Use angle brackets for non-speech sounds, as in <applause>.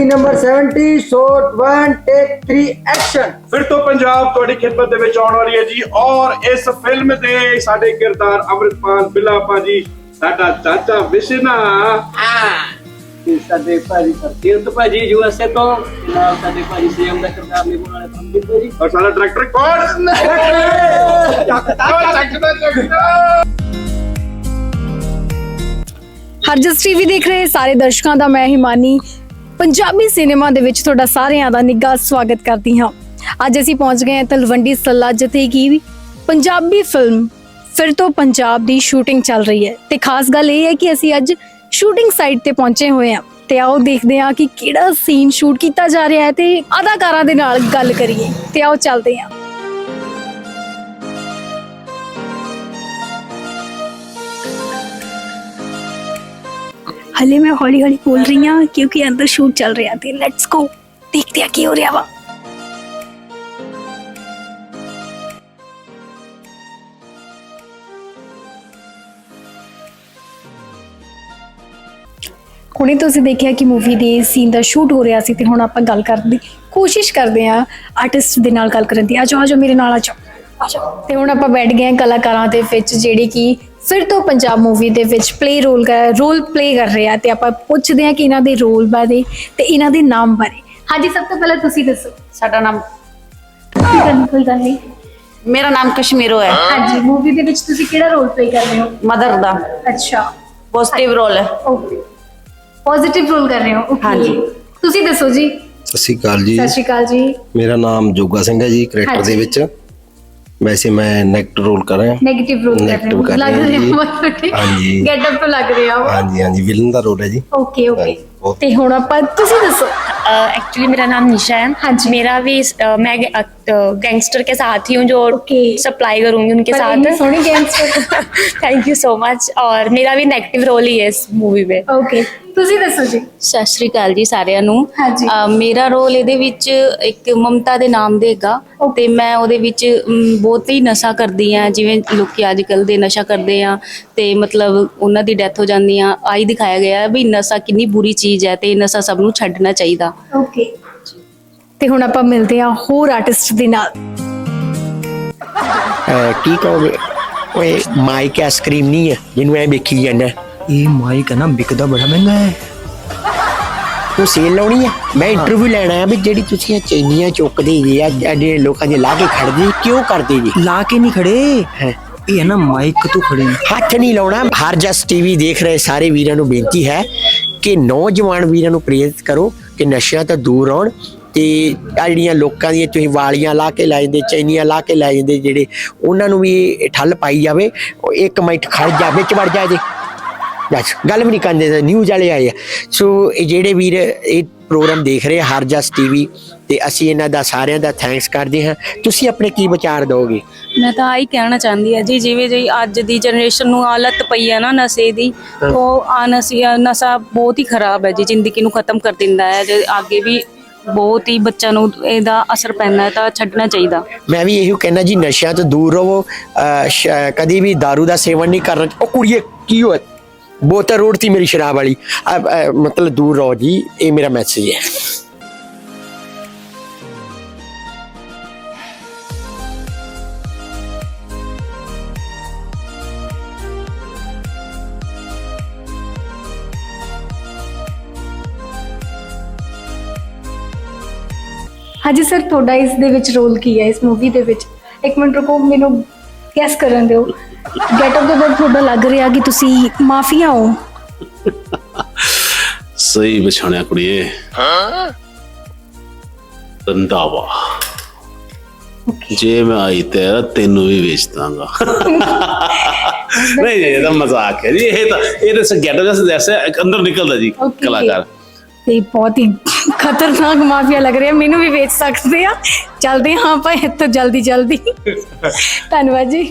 Scene number 70 shot 1 take 3 action ਫਿਰ ਤੋਂ ਪੰਜਾਬ ਤੁਹਾਡੀ ਖਿਦਮਤ ਦੇ ਵਿੱਚ ਆਉਣ ਵਾਲੀ ਹੈ ਜੀ। ਔਰ ਇਸ ਫਿਲਮ ਦੇ ਸਾਡੇ ਕਿਰਦਾਰ ਅਮਰਿਤਪਾਲ ਬਿੱਲਾ ਭਾਜੀ ਸਾਡਾ ਚਾਚਾ ਵਿਸ਼ਨਾ। ਤੇ ਸਾਡੇ ਭਾਜੀ ਸਰਜੀਤ ਭਾਜੀ ਯੂਐਸਏ ਤੋਂ ਨਾਲ ਸਾਡੇ ਭਾਜੀ ਸੀਐਮ ਦਾ ਕਿਰਦਾਰ ਨਿਭਾਉਣ ਵਾਲੇ ਪੰਡਿਤ ਜੀ। ਔਰ ਸਾਡਾ ਡਾਇਰੈਕਟਰ ਕੌਣ? ਹਰਜਸ ਟੀਵੀ ਦੇਖ ਰਹੇ ਸਾਰੇ ਦਰਸ਼ਕਾਂ ਦਾ ਮੈਂ ਹਿਮਾਨੀ ਪੰਜਾਬੀ ਸਿਨੇਮਾ ਦੇ ਵਿੱਚ ਤੁਹਾਡਾ ਸਾਰਿਆਂ ਦਾ ਨਿੱਘਾ ਸਵਾਗਤ ਕਰਦੀ ਹਾਂ। ਅੱਜ ਅਸੀਂ ਪਹੁੰਚ ਗਏ ਹਾਂ ਤਲਵੰਡੀ ਸੱਲਾ, ਜਿੱਥੇ ਕੀ ਪੰਜਾਬੀ ਫਿਲਮ ਫਿਰ ਤੋਂ ਪੰਜਾਬ ਦੀ ਸ਼ੂਟਿੰਗ ਚੱਲ ਰਹੀ ਹੈ ਤੇ ਖਾਸ ਗੱਲ ਇਹ ਹੈ ਕਿ ਅਸੀਂ ਅੱਜ ਸ਼ੂਟਿੰਗ ਸਾਈਟ ਤੇ ਪਹੁੰਚੇ ਹੋਏ ਹਾਂ ਤੇ ਆਓ ਦੇਖਦੇ ਹਾਂ ਕਿ ਕਿਹੜਾ ਸੀਨ ਸ਼ੂਟ ਕੀਤਾ ਜਾ ਰਿਹਾ ਹੈ ਤੇ ਅਦਾਕਾਰਾਂ ਦੇ ਨਾਲ ਗੱਲ ਕਰੀਏ ਤੇ ਆਓ ਚੱਲਦੇ ਹਾਂ। ਹਲੇ ਮੈਂ ਹੌਲੀ ਹੌਲੀ ਬੋਲ ਰਹੀ ਹਾਂ ਕਿਉਂਕਿ ਅੰਦਰ ਸ਼ੂਟ ਚੱਲ ਰਿਹਾ ਤੇ ਲੈਟਸ ਗੋ ਦੇਖਦੇ ਹਾਂ ਕੀ ਹੋ ਰਿਹਾ ਵਾ। ਹੁਣੇ ਤੁਸੀਂ ਦੇਖਿਆ ਕਿ ਮੂਵੀ ਦੇ ਸੀਨ ਦਾ ਸ਼ੂਟ ਹੋ ਰਿਹਾ ਸੀ ਤੇ ਹੁਣ ਆਪਾਂ ਗੱਲ ਕਰਨ ਦੀ ਕੋਸ਼ਿਸ਼ ਕਰਦੇ ਹਾਂ ਆਰਟਿਸਟ ਦੇ ਨਾਲ ਗੱਲ ਕਰਨ ਦੀ। ਆ ਜਾਓ ਆ ਜਾਓ, ਮੇਰੇ ਨਾਲ ਆ ਜਾਓ। ਤੇ ਹੁਣ ਆਪਾਂ ਬੈਠ ਗਏ ਹਾਂ ਕਲਾਕਾਰਾਂ ਦੇ ਵਿੱਚ, ਜਿਹੜੇ ਕਿ ਫਿਰ ਤੋਂ ਪੰਜਾਬ ਮੂਵੀ ਦੇ ਵਿੱਚ ਪਲੇ ਰੋਲ ਕਰ ਰੋਲ ਪਲੇ ਕਰ ਰਹੇ ਆ ਤੇ ਆਪਾਂ ਪੁੱਛਦੇ ਹਾਂ ਕਿ ਇਹਨਾਂ ਦੇ ਰੋਲ ਬਾਰੇ ਤੇ ਇਹਨਾਂ ਦੇ ਨਾਮ ਬਾਰੇ। ਹਾਂਜੀ ਸਭ ਤੋਂ ਪਹਿਲਾਂ ਤੁਸੀਂ ਦੱਸੋ। ਸਾਡਾ ਨਾਮ ਕੀ ਕਰਨੀ ਕੋਈ ਗੱਲ ਨਹੀਂ ਮੇਰਾ ਨਾਮ ਕਸ਼ਮੀਰੋ ਹੈ। ਹਾਂਜੀ ਮੂਵੀ ਦੇ ਵਿੱਚ ਤੁਸੀਂ ਕਿਹੜਾ ਰੋਲ ਪਲੇ ਕਰ ਰਹੇ ਹੋ? ਮਦਰ ਦਾ। ਅੱਛਾ। ਪੋਜ਼ਿਟਿਵ ਰੋਲ ਹੈ। ਓਕੇ ਪੋਜ਼ਿਟਿਵ ਰੋਲ ਕਰ ਰਹੇ ਹੋ ਓਕੇ ਹਾਂਜੀ। ਤੁਸੀਂ ਦੱਸੋ ਜੀ। ਸਤਿ ਸ਼੍ਰੀ ਅਕਾਲ ਜੀ। ਸਤਿ ਸ਼੍ਰੀ ਅਕਾਲ ਜੀ। ਮੇਰਾ ਨਾਮ ਜੋਗਾ ਸਿੰਘ ਹੈ ਜੀ ਕਰੈਕਟਰ ਹਾਂਜੀ। ਦੇ ਵਿੱਚ। ਵੈਸੇ ਮੈਂ ਨੈਗੇਟਿਵ ਰੋਲ ਕਰ ਰਿਹਾ। 네ਗੇਟਿਵ ਰੋਲ ਕਰ ਰਹੇ Negative ਹੋ। ਕਰ ਲੱਗ ਰਹੇ ਰਿਹਾ ਹਾਂ ਜੀ। ਬਹੁਤ ਹਾਂਜੀ। ਗੈਟਅਪ ਤੋਂ ਲੱਗ ਰਿਹਾ ਹਾਂਜੀ ਹਾਂਜੀ ਵਿਲਨ ਦਾ ਰੋਲ ਹੈ ਜੀ। ਓਕੇ ਬਹੁਤ- ਤੇ ਹੁਣ ਆਪਾਂ ਤੁਸੀਂ ਦੱਸੋ एक्चुअली मेरा नाम निशा है हाँ जी। मेरा भी अ, मैं गैंगस्टर के साथ ही हूँ जो Okay. सप्लाई करूंगी उनके पर इतनी साथ सोहनी gangster thank you so much और मेरा भी नेगेटिव रोल ही है इस मूवी में ਓਕੇ ਤੁਸੀਂ ਦੱਸੋ ਜੀ ਸਤਿ ਸ਼੍ਰੀ ਅਕਾਲ ਜੀ ਸਾਰਿਆਂ ਨੂੰ ਹਾਂਜੀ। ਅਹ ਮੇਰਾ ਰੋਲ ਇਹਦੇ ਵਿੱਚ ਇੱਕ ਮਮਤਾ ਦੇ ਨਾਮ ਦੇ ਹੈਗਾ Okay. ਤੇ ਮੈਂ ਉਹਦੇ ਵਿੱਚ ਮ, ਬਹੁਤ ਹੀ ਨਸ਼ਾ ਕਰਦੀ ਆ ਜਿਵੇਂ ਲੋਕੀ ਅੱਜ ਕੱਲ ਦੇ ਨਸ਼ਾ ਕਰਦੇ ਆ ਤੇ ਮਤਲਬ ਉਹਨਾਂ ਦੀ ਡੈਥ ਹੋ ਜਾਂਦੀ ਆ ਆਈ ਦਿਖਾਇਆ ਗਿਆ ਹੈ ਵੀ ਨਸ਼ਾ ਕਿੰਨੀ ਬੁਰੀ ਚੀਜ਼ ਹੈ ਤੇ ਨਸ਼ਾ ਸਭ ਨੂੰ ਛੱਡਣਾ ਚਾਹੀਦਾ। ਓਕੇ ਤੇ ਹੁਣ ਆਪਾਂ ਮਿਲਦੇ ਹਾਂ ਹੋਰ ਆਰਟਿਸਟ ਦੇ ਨਾਲ। ਅਹ ਕੀ ਕਹੋਗੇ? ਓਏ ਮਾਈਕ ਆਈਸਕ੍ਰੀਮ ਨਹੀਂ ਹੈ ਜਿਹਨੂੰ ਐ ਵੇਖੀ ਜਾਂਦਾ। ਇਹ ਮਾਈਕ ਹੈ ਨਾ ਵਿਕਦਾ ਬੜਾ ਮਹਿੰਗਾ ਹੈ। ਤੂੰ ਸੇਲ ਲਾਉਣੀ ਹੈ। ਮੈਂ ਇੰਟਰਵਿਊ ਲੈਣਾ ਹੈ ਵੀ ਜਿਹੜੀ ਤੁਸੀਂ ਇਹ ਚੈਨੀਆਂ ਚੁੱਕਦੇ ਜੀ ਆ ਜਿਹੜੇ ਲੋਕਾਂ ਦੇ ਲਾ ਕੇ ਖੜਦੇ ਕਿਉਂ ਕਰਦੇ ਜੀ? ਲਾ ਕੇ ਨਹੀਂ ਖੜੇ? ਹੈ। ਇਹ ਹੈ ਨਾ ਮਾਈਕ ਤੋਂ ਖੜੇ। ਨੇ। ਹੱਥ ਨਹੀਂ ਲਾਉਣਾ। ਹਰ ਜਸ ਟੀਵੀ ਦੇਖ ਰਹੇ ਸਾਰੇ ਵੀਰਾਂ ਨੂੰ ਬੇਨਤੀ ਹੈ ਕਿ ਨੌਜਵਾਨ ਵੀਰਾਂ ਨੂੰ ਪ੍ਰੇਰਿਤ ਕਰੋ ਕਿ ਨਸ਼ਿਆਂ ਤੋਂ ਦੂਰ ਰਹਣ ਤੇ ਆ ਜਿਹੜੀਆਂ ਲੋਕਾਂ ਦੀਆਂ ਤੁਸੀਂ ਵਾਲੀਆਂ ਲਾ ਕੇ ਲੈ ਜਾਂਦੇ ਚੈਨੀਆਂ ਲਾ ਕੇ ਲੈ ਜਾਂਦੇ ਜਿਹੜੇ ਉਹਨਾਂ ਨੂੰ ਵੀ ਠੱਲ ਪਾਈ ਜਾਵੇ ਉਹ ਇੱਕ ਮਿੰਟ ਖੜ ਜਾ ਵਿੱਚ ਵੜ ਜਾ ਜੇ। ਬਸ ਗੱਲ ਵੀ ਨਹੀਂ ਕਰਦੇ ਨਿਊਜ਼ ਵਾਲੇ ਆਏ ਆ। ਸੋ ਇਹ ਜਿਹੜੇ ਵੀਰ ਇਹ ਪ੍ਰੋਗਰਾਮ ਦੇਖ ਰਹੇ ਆ, ਹਰ ਜਸ ਟੀਵੀ ਤੇ ਅਸੀਂ ਇਹਨਾਂ ਦਾ ਸਾਰਿਆਂ ਦਾ ਥੈਂਕਸ ਕਰਦੇ ਹਾਂ। ਤੁਸੀਂ ਆਪਣੇ ਕੀ ਵਿਚਾਰ ਦਿਓਗੇ? ਮੈਂ ਤਾਂ ਆਹੀ ਕਹਿਣਾ ਚਾਹੁੰਦੀ ਆ ਜੀ ਜਿਵੇਂ ਜੀ ਅੱਜ ਦੀ ਜਨਰੇਸ਼ਨ ਨੂੰ ਆਲਤ ਪਈ ਹੈ ਨਾ ਨਸ਼ੇ ਦੀ ਉਹ ਆ ਨਸ਼ਾ ਨਸ਼ਾ ਬਹੁਤ ਹੀ ਖਰਾਬ ਹੈ ਜੀ ਜ਼ਿੰਦਗੀ ਨੂੰ ਖਤਮ ਕਰ ਦਿੰਦਾ ਹੈ। ਤੇ ਅੱਗੇ ਵੀ ਬਹੁਤ ਹੀ ਬੱਚਿਆਂ ਨੂੰ ਇਹਦਾ ਅਸਰ ਪੈਂਦਾ ਹੈ ਤਾਂ ਛੱਡਣਾ ਚਾਹੀਦਾ। ਮੈਂ ਵੀ ਇਹੋ ਕਹਿਣਾ ਜੀ ਨਸ਼ਿਆਂ ਤੋਂ ਦੂਰ ਰਹੋ। ਕਦੀ ਵੀ दारू ਦਾ ਸੇਵਨ ਨਹੀਂ ਕਰਨਾ ਉਹ ਕੁੜੀਏ ਕੀ ਹੋਇਆ? ਬੋਤਲ ਰੋਡ ਤੀ ਮੇਰੀ ਸ਼ਰਾਬ ਵਾਲੀ। ਮਤਲਬ ਦੂਰ ਰਹੋ ਜੀ ਇਹ ਮੇਰਾ ਮੈਸੇਜ ਹੈ। ਹਾਂਜੀ ਸਰ ਤੁਹਾਡਾ ਇਸ ਦੇ ਵਿੱਚ ਰੋਲ ਕੀ ਹੈ? ਇਸ ਮੂਵੀ ਦੇ ਵਿੱਚ? ਇੱਕ ਮਿੰਟ ਰੁਕੋ ਮੈਨੂੰ ਗੈਸ ਕਰਨ ਦਿਓ। ਗੈਟਅਪ ਦੇ ਵਿੱਚ ਤੁਹਾਡਾ ਲੱਗ ਰਿਹਾ ਕਿ ਤੁਸੀਂ ਮਾਫੀਆ ਹੋ? ਸਹੀ ਪਛਾਣਿਆ ਕੁੜੀਏ। ਰੰਦਾਵਾ ਜੇ ਮੈਂ ਆਈ ਤੇਰਾ ਤੈਨੂੰ ਵੀ ਵੇਚ ਦਾਂਗਾ। <laughs> ਨਹੀਂ ਇਹ ਤਾਂ ਮਜ਼ਾਕ ਹੈ ਜੀ ਇਹ ਤਾਂ ਇਹ ਤਾਂ ਗੈਟਰ ਜੈਸੇ ਅੰਦਰ ਨਿਕਲਦਾ ਜੀ. ਕਲਾਕਾਰ। ਤੇ ਬਹੁਤ ਹੀ ਖਤਰਨਾਕ ਮਾਫੀਆ ਲੱਗ ਰਿਹਾ। ਮੈਨੂੰ ਵੀ ਵੇਚ ਸਕਦੇ ਆ। ਚਲਦੇ ਹਾਂ ਆਪਾਂ ਇੱਥੋਂ ਜਲਦੀ ਜਲਦੀ <laughs> ਧੰਨਵਾਦ ਜੀ।